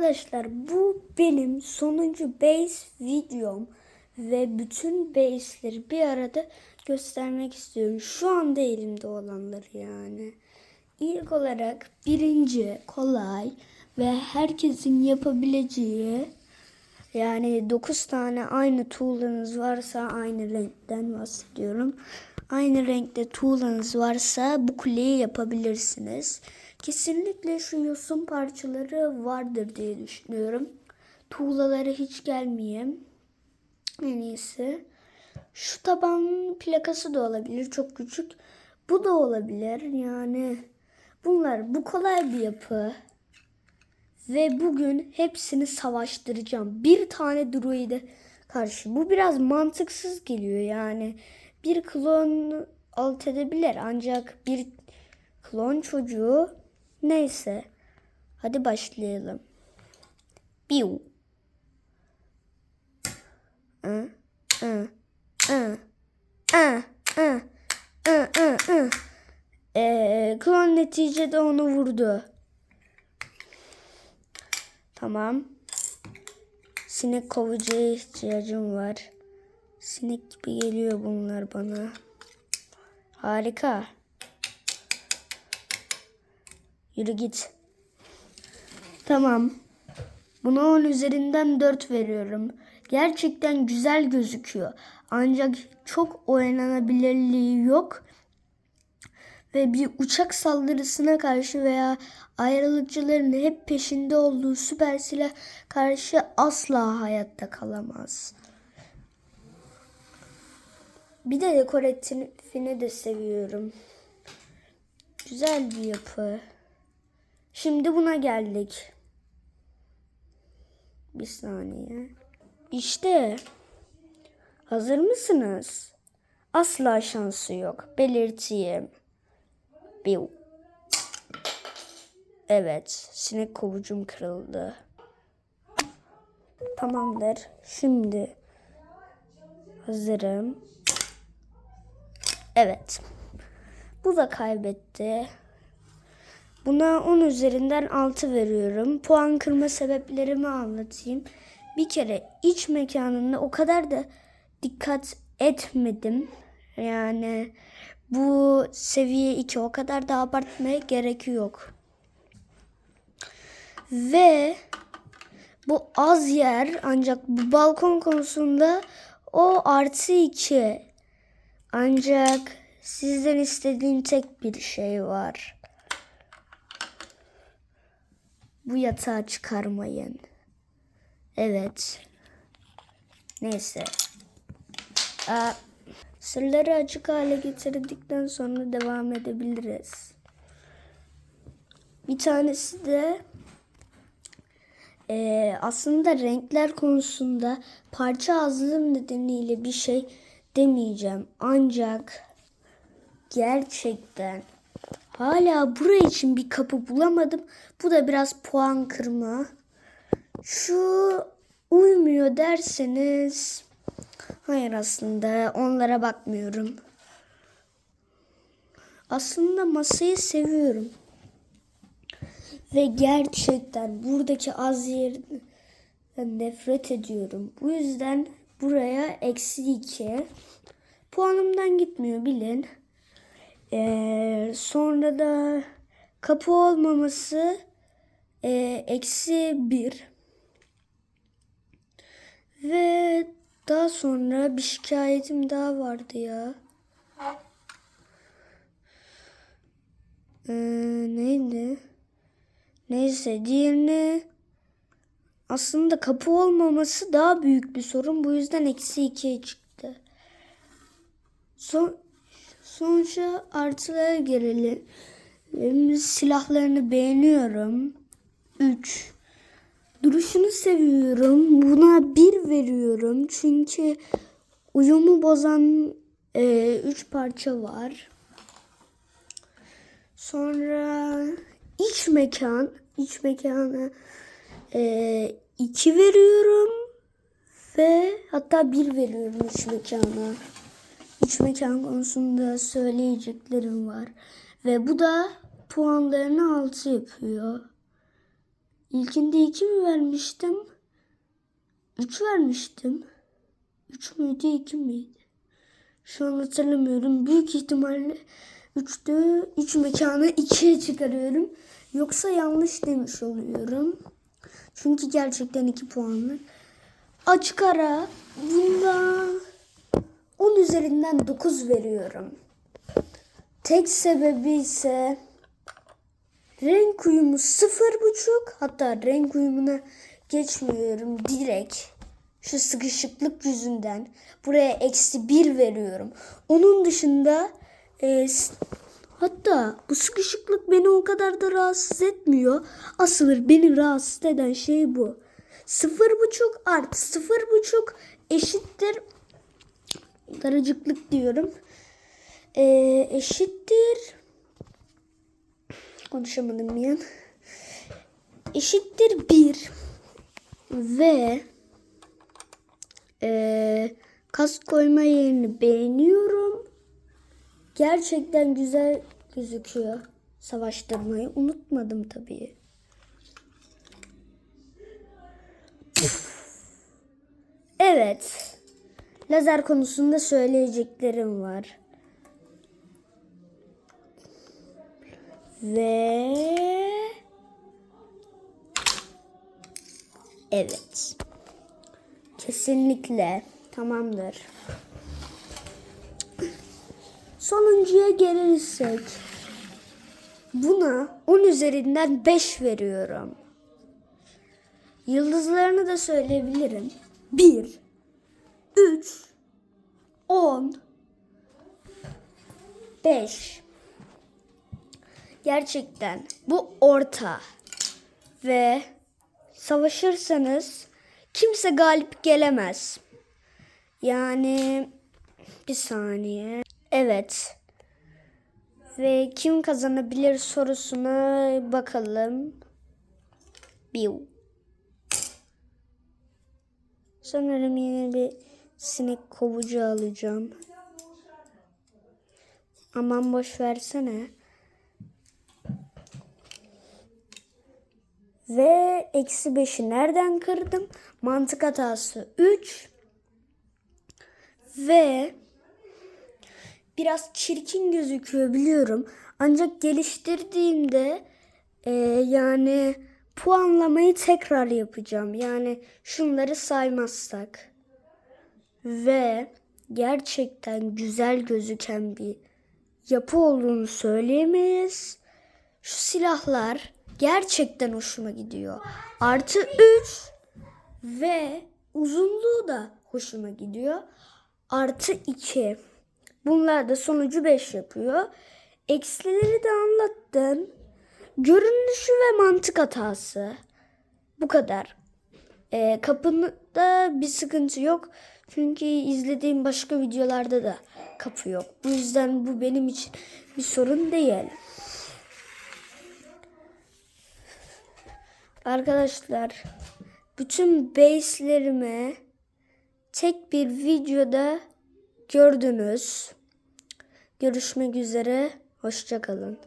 Arkadaşlar bu benim sonuncu base videom ve bütün base'leri bir arada göstermek istiyorum. Şu anda elimde olanları yani. İlk olarak birinci kolay ve herkesin yapabileceği yani 9 tane aynı tuğlanız varsa aynı renkten bahsediyorum. Aynı renkte tuğlanız varsa bu kuleyi yapabilirsiniz. Kesinlikle şu yosun parçaları vardır diye düşünüyorum. Tuğlalara hiç gelmeyeyim. En iyisi. Şu taban plakası da olabilir. Çok küçük. Bu da olabilir. Yani bunlar bu kolay bir yapı. Ve bugün hepsini savaştıracağım. Bir tane druide karşı. Bu biraz mantıksız geliyor yani. Bir klon alt edebilir ancak bir klon çocuğu neyse. Hadi başlayalım. Biu. I, ı, ı, ı, ı, ı, ı, ı. Ee, klon neticede onu vurdu. Tamam. Sinek kovucuya ihtiyacım var. Sinek gibi geliyor bunlar bana. Harika. Yürü git. Tamam. Buna 10 üzerinden 4 veriyorum. Gerçekten güzel gözüküyor. Ancak çok oynanabilirliği yok ve bir uçak saldırısına karşı veya ayrılıkçıların hep peşinde olduğu süper silah karşı asla hayatta kalamaz. Bir de dekoratifini de seviyorum. Güzel bir yapı. Şimdi buna geldik. Bir saniye. İşte. Hazır mısınız? Asla şansı yok. Belirteyim. Biu. Evet, sinek kovucum kırıldı. Tamamdır. Şimdi hazırım. Evet. Bu da kaybetti. Buna 10 üzerinden 6 veriyorum. Puan kırma sebeplerimi anlatayım. Bir kere iç mekanında o kadar da dikkat etmedim. Yani bu seviye 2 o kadar da abartmaya gerek yok. Ve bu az yer ancak bu balkon konusunda o artı 2. Ancak sizden istediğim tek bir şey var. Bu yatağı çıkarmayın. Evet. Neyse. Aa, sırları açık hale getirdikten sonra devam edebiliriz. Bir tanesi de eee, aslında renkler konusunda parça azlığım nedeniyle bir şey demeyeceğim. Ancak gerçekten hala buraya için bir kapı bulamadım. Bu da biraz puan kırma. Şu uymuyor derseniz hayır aslında onlara bakmıyorum. Aslında masayı seviyorum. Ve gerçekten buradaki az yerden nefret ediyorum. Bu yüzden buraya eksi iki. Puanımdan gitmiyor bilin. Ee, sonra da kapı olmaması e, eksi bir. Ve daha sonra bir şikayetim daha vardı ya. Ee, neydi? Neyse diğerini aslında kapı olmaması daha büyük bir sorun. Bu yüzden eksi ikiye çıktı. Son, sonuçta artılara gelelim. Silahlarını beğeniyorum. 3. Duruşunu seviyorum. Buna bir veriyorum. Çünkü uyumu bozan 3 parça var. Sonra iç mekan. iç mekana 2 veriyorum. Ve hatta bir veriyorum iç mekana. İç mekan konusunda söyleyeceklerim var. Ve bu da puanlarını 6 yapıyor. İlkinde 2 mi vermiştim? 3 vermiştim. 3 müydü 2 miydi? Şu an hatırlamıyorum. Büyük ihtimalle 3'tü 3 mekanı 2'ye çıkarıyorum. Yoksa yanlış demiş oluyorum. Çünkü gerçekten 2 puanlık. Açık ara bunda 10 üzerinden 9 veriyorum. Tek sebebi ise renk uyumu sıfır buçuk hatta renk uyumuna geçmiyorum direkt şu sıkışıklık yüzünden buraya eksi bir veriyorum. Onun dışında e, hatta bu sıkışıklık beni o kadar da rahatsız etmiyor. Asıl beni rahatsız eden şey bu. Sıfır buçuk artı sıfır buçuk eşittir daracıklık diyorum. E, eşittir konuşamadım bir an. Eşittir 1 ve eee kas koyma yerini beğeniyorum. Gerçekten güzel gözüküyor. Savaştırmayı unutmadım tabii. Evet. Lazer konusunda söyleyeceklerim var. Ve evet. Kesinlikle tamamdır. Sonuncuya gelirsek buna 10 üzerinden 5 veriyorum. Yıldızlarını da söyleyebilirim. 1 3 10 5 Gerçekten bu orta ve savaşırsanız kimse galip gelemez. Yani bir saniye. Evet. Ve kim kazanabilir sorusuna bakalım. Biu. Sanırım yine bir sinek kovucu alacağım. Aman boş versene. Ve eksi 5'i nereden kırdım? Mantık hatası 3. Ve biraz çirkin gözüküyor biliyorum. Ancak geliştirdiğimde e, yani puanlamayı tekrar yapacağım. Yani şunları saymazsak. Ve gerçekten güzel gözüken bir yapı olduğunu söyleyemeyiz. Şu silahlar gerçekten hoşuma gidiyor. Artı 3 ve uzunluğu da hoşuma gidiyor. Artı 2. Bunlar da sonucu 5 yapıyor. Eksileri de anlattım. Görünüşü ve mantık hatası. Bu kadar. Ee, kapında bir sıkıntı yok. Çünkü izlediğim başka videolarda da kapı yok. Bu yüzden bu benim için bir sorun değil. Arkadaşlar bütün base'lerimi tek bir videoda gördünüz. Görüşmek üzere. Hoşçakalın.